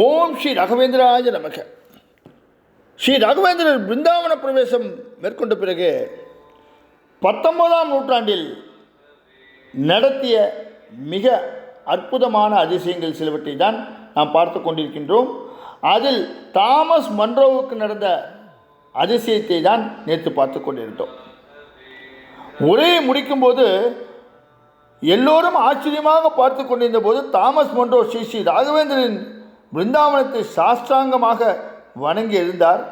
ஓம் ஸ்ரீ ராகவேந்திராஜ நமக. ஸ்ரீ ராகவேந்திரர் பிருந்தாவன பிரவேசம் மேற்கொண்ட பிறகு பத்தொன்பதாம் நூற்றாண்டில் நடத்திய மிக அற்புதமான அதிசயங்கள் சிலவற்றை தான் நாம் பார்த்து கொண்டிருக்கின்றோம். அதில் தாமஸ் மன்றோவுக்கு நடந்த அதிசயத்தை தான் நேற்று பார்த்து கொண்டிருந்தோம். உரையை முடிக்கும்போது எல்லோரும் ஆச்சரியமாக பார்த்து கொண்டிருந்த போது தாமஸ் மன்றோ ஸ்ரீ ஸ்ரீ ராகவேந்திரன் பிருந்தாவனத்தை சாஷ்டாங்கமாக வணங்கி எழுந்தார்.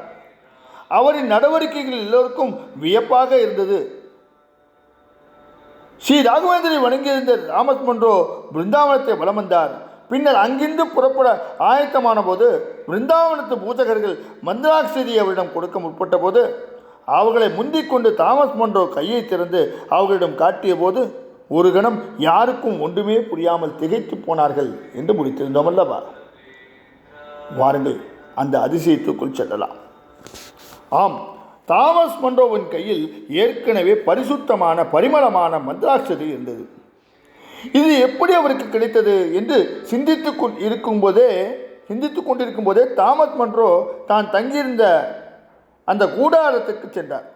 அவரின் நடவடிக்கைகள் எல்லோருக்கும் வியப்பாக இருந்தது. ஸ்ரீ ராகவேந்திரை வணங்கியிருந்த தாமஸ் மன்றோ பிருந்தாவனத்தை வலம் வந்தார். பின்னர் அங்கிருந்து புறப்பட ஆயத்தமான போது பிருந்தாவனத்து பூஜகர்கள் மந்திராட்சதி அவரிடம் கொடுக்க முற்பட்ட போது அவர்களை முந்திக் கொண்டு தாமஸ் மன்றோ கையை திறந்து அவர்களிடம் காட்டிய போது ஒரு கணம் யாருக்கும் ஒன்றுமே புரியாமல் திகைத்து போனார்கள் என்று முடித்திருந்தோம் அல்லவா? வாருங்கள் அந்த அதிசயத்துக்குள் செல்லலாம். ஆம் தாமஸ் மன்றோவின் கையில் ஏற்கனவே பரிசுத்தமான பரிமளமான மந்திராட்சதை இருந்தது. இது எப்படி அவருக்கு கிடைத்தது என்று சிந்தித்து கொண் இருக்கும்போதே சிந்தித்து கொண்டிருக்கும் போதே தாமஸ் மன்றோ தான் தங்கியிருந்த அந்த கூடாரத்துக்கு சென்றார்.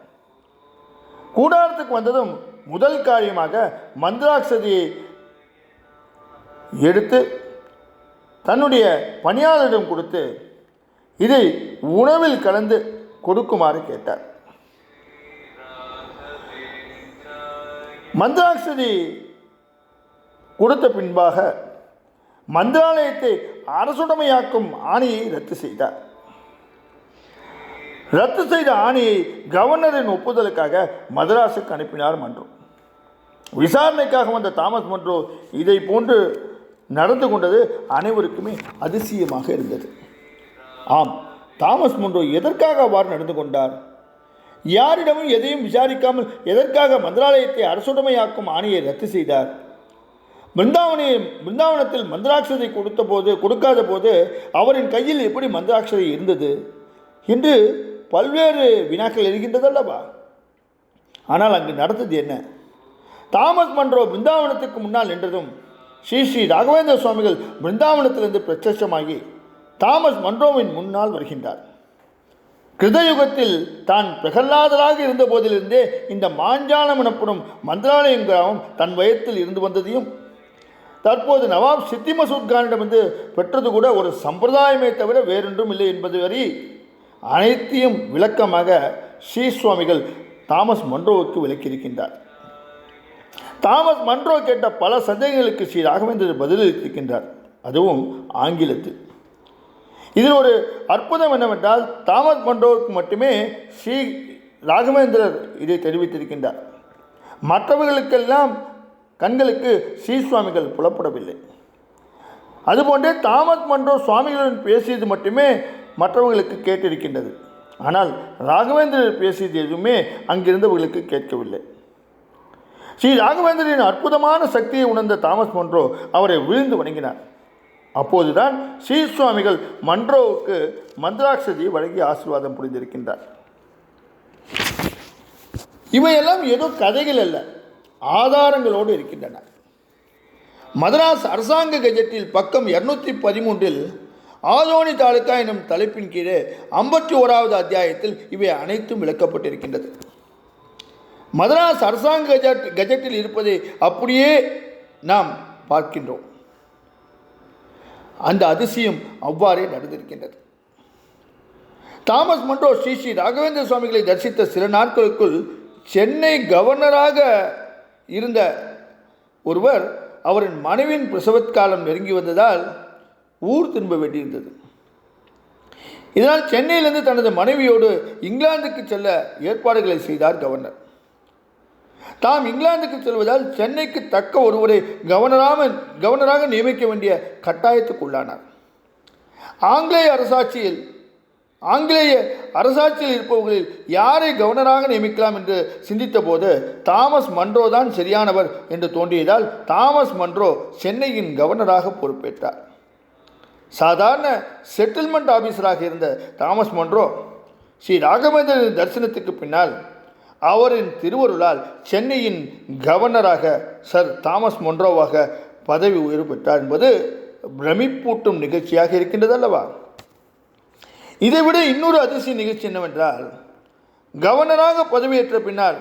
கூடாரத்துக்கு வந்ததும் முதல் காரியமாக மந்திராட்சதியை எடுத்து தன்னுடைய பணியாளரிடம் கொடுத்து இதை உணவில் கலந்து கொடுக்குமாறு கேட்டார். மந்திராட்சதி கொடுத்த பின்பாக மந்திராலயத்தை அரசுடைமையாக்கும் ஆணையை ரத்து செய்தார். ரத்து செய்த ஆணையை கவர்னரின் ஒப்புதலுக்காக மதராஸுக்கு அனுப்பினார் மன்றம். விசாரணைக்காக வந்த தாமஸ் மன்றோ இதை போன்று நடந்து கொண்டது அனைவருக்குமே அதிசயமாக இருந்தது. ஆம் தாமஸ் மன்றோ எதற்காக அவ்வாறு நடந்து கொண்டார்? யாரிடமும் எதையும் விசாரிக்காமல் எதற்காக மந்திராலயத்தை அரசுடைமையாக்கும் ஆணையை ரத்து செய்தார்? பிருந்தாவனி பிருந்தாவனத்தில் மந்திராட்சதை கொடுத்த போது கொடுக்காத போது அவரின் கையில் எப்படி மந்திராட்சதை இருந்தது? என்று பல்வேறு வினாக்கள் இருக்கின்றதல்லவா ஆனால் அங்கு நடந்தது என்ன? தாமஸ் மன்றோ பிருந்தாவனத்துக்கு முன்னால் நின்றதும் ஸ்ரீ ஸ்ரீ ராகவேந்திர சுவாமிகள் பிருந்தாவனத்திலிருந்து பிரத்யட்சமாகி தாமஸ் மன்றோவின் முன்னால் வருகின்றார். கிருதயுகத்தில் தான் பிரகல்லாதராக இருந்த போதிலிருந்தே இந்த மாஞ்சானம் எனப்படும் மந்திராலயம் கிராமம் தன் வயத்தில் இருந்து வந்ததையும் தற்போது நவாப் சித்தி மசூத் கானிடமிருந்து பெற்றது கூட ஒரு சம்பிரதாயமே தவிர வேறொன்றும் இல்லை என்பது வரை அனைத்தையும் விளக்கமாக ஸ்ரீ சுவாமிகள் தாமஸ் மன்றோவுக்கு விளக்கியிருக்கின்றார். தாமஸ் மன்றோ கேட்ட பல சந்தேகங்களுக்கு ஸ்ரீ ராகவேந்திரர் பதிலளித்திருக்கின்றார் அதுவும் ஆங்கிலத்தில். இதில் ஒரு அற்புதம் என்னவென்றால் தாமஸ் மன்றோவுக்கு மட்டுமே ஸ்ரீ ராகவேந்திரர் இதை தெரிவித்திருக்கின்றார். மற்றவர்களுக்கெல்லாம் கண்களுக்கு ஸ்ரீ சுவாமிகள் புலப்படவில்லை. அதுபோன்றே தாமஸ் மன்றோ சுவாமிகளுடன் பேசியது மட்டுமே மற்றவர்களுக்கு கேட்டிருக்கின்றது. ஆனால் ராகவேந்திரர் பேசியது எதுவுமே அங்கிருந்தவர்களுக்கு கேட்கவில்லை. ஸ்ரீ ராகவேந்திரனின் அற்புதமான சக்தியை உணர்ந்த தாமஸ் மன்றோ அவரை விழுந்து வணங்கினார். அப்போதுதான் ஸ்ரீ சுவாமிகள் மன்றோவுக்கு மந்திராட்சதியை வழங்கி ஆசீர்வாதம் புரிந்திருக்கின்றார். இவையெல்லாம் ஏதோ கதைகள் அல்ல ஆதாரங்களோடு இருக்கின்றன. மதராஸ் அரசாங்க கெஜெட்டில் பக்கம் இருநூத்தி பதிமூன்றில் ஆதோனி தாலுக்கா எனும் தலைப்பின் கீழே ஐம்பத்தி ஓராவது அத்தியாயத்தில் இவை அனைத்தும் விளக்கப்பட்டிருக்கின்றது. மதராஸ் அரசாங்க கஜெட் கெஜெட்டில் இருப்பதை அப்படியே நாம் பார்க்கின்றோம். அந்த அதிசயம் அவ்வாறே நடந்திருக்கின்றது. தாமஸ் மன்றோ ஸ்ரீ ஸ்ரீ ராகவேந்திர சுவாமிகளை தரிசித்த சில நாட்களுக்குள் சென்னை கவர்னராக இருந்த ஒருவர் அவரின் மனைவியின் பிரசவத்காலம் நெருங்கி வந்ததால் ஊர் திரும்ப வேண்டியிருந்தது. இதனால் சென்னையிலிருந்து தனது மனைவியோடு இங்கிலாந்துக்கு செல்ல ஏற்பாடுகளை செய்தார் கவர்னர். தாம் இங்கிலாந்துக்கு செல்வதால் சென்னைக்கு தக்க ஒருவரை கவர்னராக கவர்னராக நியமிக்க வேண்டிய கட்டாயத்துக்குள்ளானார். ஆங்கிலேய அரசாட்சியில் ஆங்கிலேய அரசாட்சியில் இருப்பவர்களில் யாரை கவர்னராக நியமிக்கலாம் என்று சிந்தித்த போது தாமஸ் மன்றோ தான் சரியானவர் என்று தோன்றியதால் தாமஸ் மன்றோ சென்னையின் கவர்னராக பொறுப்பேற்றார். சாதாரண செட்டில்மெண்ட் ஆபீசராக இருந்த தாமஸ் மன்றோ ஸ்ரீ ராகவேந்திரன் தரிசனத்துக்கு பின்னால் அவரின் திருவருளால் சென்னையின் கவர்னராக சர் தாமஸ் மொன்ரோவாக பதவி உயர்வு பெற்றார் என்பது பிரமிப்பூட்டும் நிகழ்ச்சியாக இருக்கின்றது அல்லவா? இதைவிட இன்னொரு அதிசய நிகழ்ச்சி என்னவென்றால் கவர்னராக பதவியேற்ற பின்னால்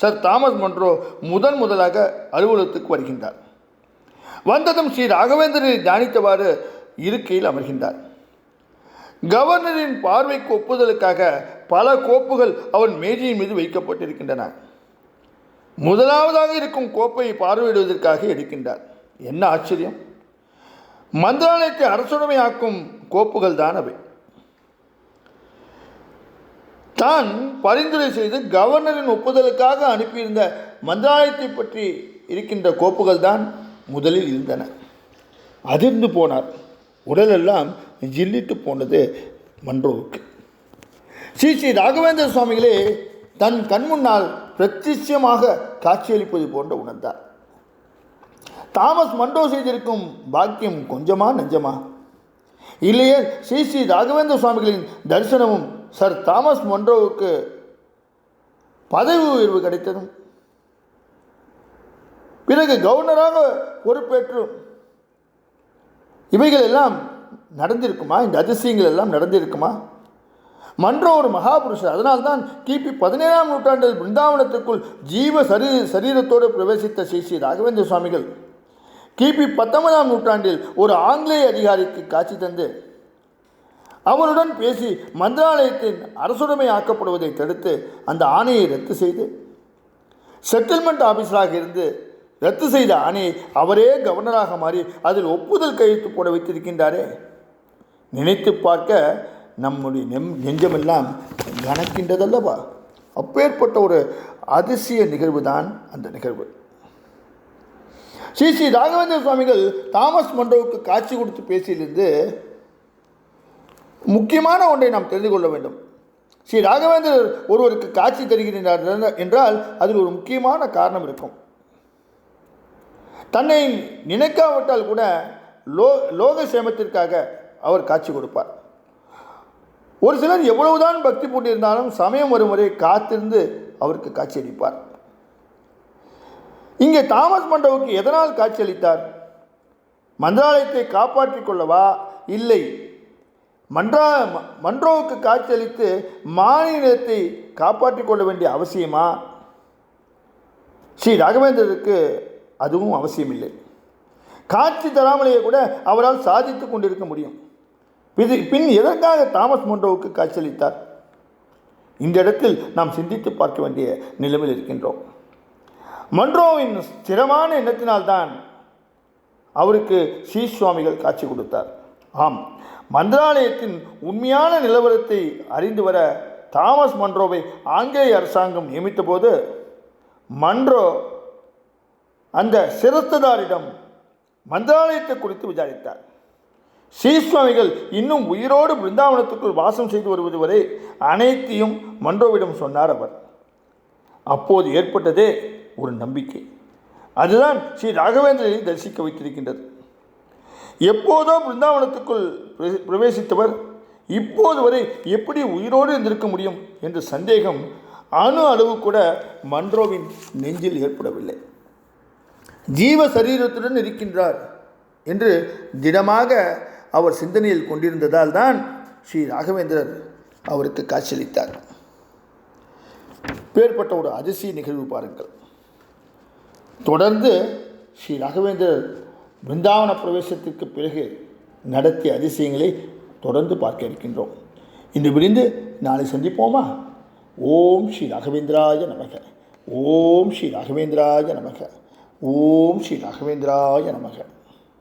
சர் தாமஸ் மொன்ரோ முதன் முதலாக அலுவலகத்துக்கு வருகின்றார். வந்ததும் ஸ்ரீ ராகவேந்திரனை தியானித்தவாறு இருக்கையில் அமர்கின்றார். கவர்னரின் பார்வைக்கு ஒப்புதலுக்காக பல கோப்புகள் அவன் மேஜையின் மீது வைக்கப்பட்டிருக்கின்றன. முதலாவதாக இருக்கும் கோப்பை பார்வையிடுவதற்காக எடுக்கின்றார். என்ன ஆச்சரியம்? மந்திராலயத்தை அரசுடைமையாக்கும் கோப்புகள் தான் அவை. தான் பரிந்துரை செய்து கவர்னரின் ஒப்புதலுக்காக அனுப்பியிருந்த மந்திராலயத்தை பற்றி இருக்கின்ற கோப்புகள் தான் முதலில் இருந்தன. அதிர்ந்து போனார். உடலெல்லாம் ஜில்லிட்டு போனது மன்றோவுக்கு ஸ்ரீ ஸ்ரீ ராகவேந்திர சுவாமிகளே தன் கண் முன்னால் பிரத்யட்சமாக காட்சியளிப்பது போன்ற உணர்ந்தார். தாமஸ் மண்டோ செய்திருக்கும் பாக்கியம் கொஞ்சமா நெஞ்சமா? இல்லையே ஸ்ரீ ஸ்ரீ ராகவேந்திர சுவாமிகளின் தரிசனமும் சர் தாமஸ் மண்டோவுக்கு பதவி உயர்வு கிடைத்ததும் பிறகு கவர்னராக பொறுப்பேற்றும் இவைகள் எல்லாம் நடந்திருக்குமா? இந்த அதிசயங்கள் எல்லாம் நடந்திருக்குமா? மன்றோ ஒரு மகாபுருஷர். அதனால்தான் கிபி பதினேழாம் நூற்றாண்டில் பிருந்தாவனத்துக்குள் ஜீவ சரீ சரீரத்தோடு பிரவேசித்த ஸ்ரீ ஸ்ரீ ராகவேந்திர சுவாமிகள் கிபி பத்தொன்பதாம் நூற்றாண்டில் ஒரு ஆங்கிலேய அதிகாரிக்கு காட்சி தந்து அவருடன் பேசி மந்திராலயத்தின் அரசுடைமை ஆக்கப்படுவதை தடுத்து அந்த ஆணையை ரத்து செய்து செட்டில்மெண்ட் ஆஃபீஸராக இருந்து ரத்து செய்த ஆணையை அவரே கவர்னராக மாறி அதில் ஒப்புதல் கையெழுத்து போட வைத்திருக்கின்றாரே. நினைத்து பார்க்க நம்முடைய நெம் நெஞ்சமெல்லாம் கணக்கின்றதல்லவா அப்பேற்பட்ட ஒரு அதிசய நிகழ்வு தான் அந்த நிகழ்வு. ஸ்ரீ ஸ்ரீ ராகவேந்திர சுவாமிகள் தாமஸ் மண்டோவுக்கு காட்சி கொடுத்து பேசியிலிருந்து முக்கியமான ஒன்றை நாம் தெரிந்து கொள்ள வேண்டும். ஸ்ரீ ராகவேந்திரர் ஒருவருக்கு காட்சி தருகிறார் என்றால் அதில் ஒரு முக்கியமான காரணம் இருக்கும். தன்னை நினைக்காவிட்டால் கூட லோ லோக சேமத்திற்காக அவர் காட்சி கொடுப்பார். ஒரு சிலர் எவ்வளவுதான் பக்தி பூண்டிருந்தாலும் சமயம் வரும் வரை காத்திருந்து அவருக்கு காட்சியளிப்பார். இங்கே தாமஸ் மண்டவுக்கு எதனால் காட்சியளித்தார்? மந்திராலயத்தை காப்பாற்றிக் கொள்ளவா? இல்லை. மன்றா மன்றோவுக்கு காட்சியளித்து மாநிலத்தை காப்பாற்றிக் கொள்ள வேண்டிய அவசியமா? ஸ்ரீ ராகவேந்திரருக்கு அதுவும் அவசியமில்லை. காட்சி தராமலேயே கூட அவரால் சாதித்து கொண்டிருக்க முடியும். இது பின் எதற்காக தாமஸ் மன்றோவுக்கு காட்சியளித்தார்? இந்த இடத்தில் நாம் சிந்தித்து பார்க்க வேண்டிய நிலைமையில் இருக்கின்றோம். மன்றோவின் ஸ்திரமான எண்ணத்தினால்தான் அவருக்கு ஸ்ரீ சுவாமிகள் காட்சி கொடுத்தார். ஆம் மந்திராலயத்தின் உண்மையான நிலவரத்தை அறிந்து வர தாமஸ் மன்றோவை ஆங்கிலேய அரசாங்கம் நியமித்தபோது மன்றோ அந்த சிரஸ்ததாரிடம் மந்திராலயத்தை குறித்து விசாரித்தார். ஸ்ரீசுவாமிகள் இன்னும் உயிரோடு பிருந்தாவனத்துக்குள் வாசம் செய்து வருவது வரை அனைத்தையும் மன்றோவிடம் சொன்னார் அவர். அப்போது ஏற்பட்டதே ஒரு நம்பிக்கை. அதுதான் ஸ்ரீ ராகவேந்திரரை தரிசிக்க வைத்திருக்கின்றது. எப்போதோ பிருந்தாவனத்துக்குள் பிரவேசித்தவர் இப்போது வரை எப்படி உயிரோடு இருந்திருக்க முடியும் என்ற சந்தேகம் அணு அளவு கூட மன்றோவின் நெஞ்சில் ஏற்படவில்லை. ஜீவ சரீரத்துடன் இருக்கின்றார் என்று திடமாக அவர் சிந்தனையில் கொண்டிருந்ததால் தான் ஸ்ரீ ராகவேந்திரர் அவருக்கு காட்சியளித்தார். பேர்பட்ட ஒரு அதிசய நிகழ்வு பாருங்கள். தொடர்ந்து ஸ்ரீ ராகவேந்திரர் பிருந்தாவன பிரவேசத்திற்கு பிறகு நடத்திய அதிசயங்களை தொடர்ந்து பார்க்க இருக்கின்றோம். இன்று விரிந்து நாளை சந்திப்போமா? ஓம் ஸ்ரீ ராகவேந்திராய நமக. ஓம் ஸ்ரீ ராகவேந்திராய நமக. ஓம் ஸ்ரீ ராகவேந்திராய நமக.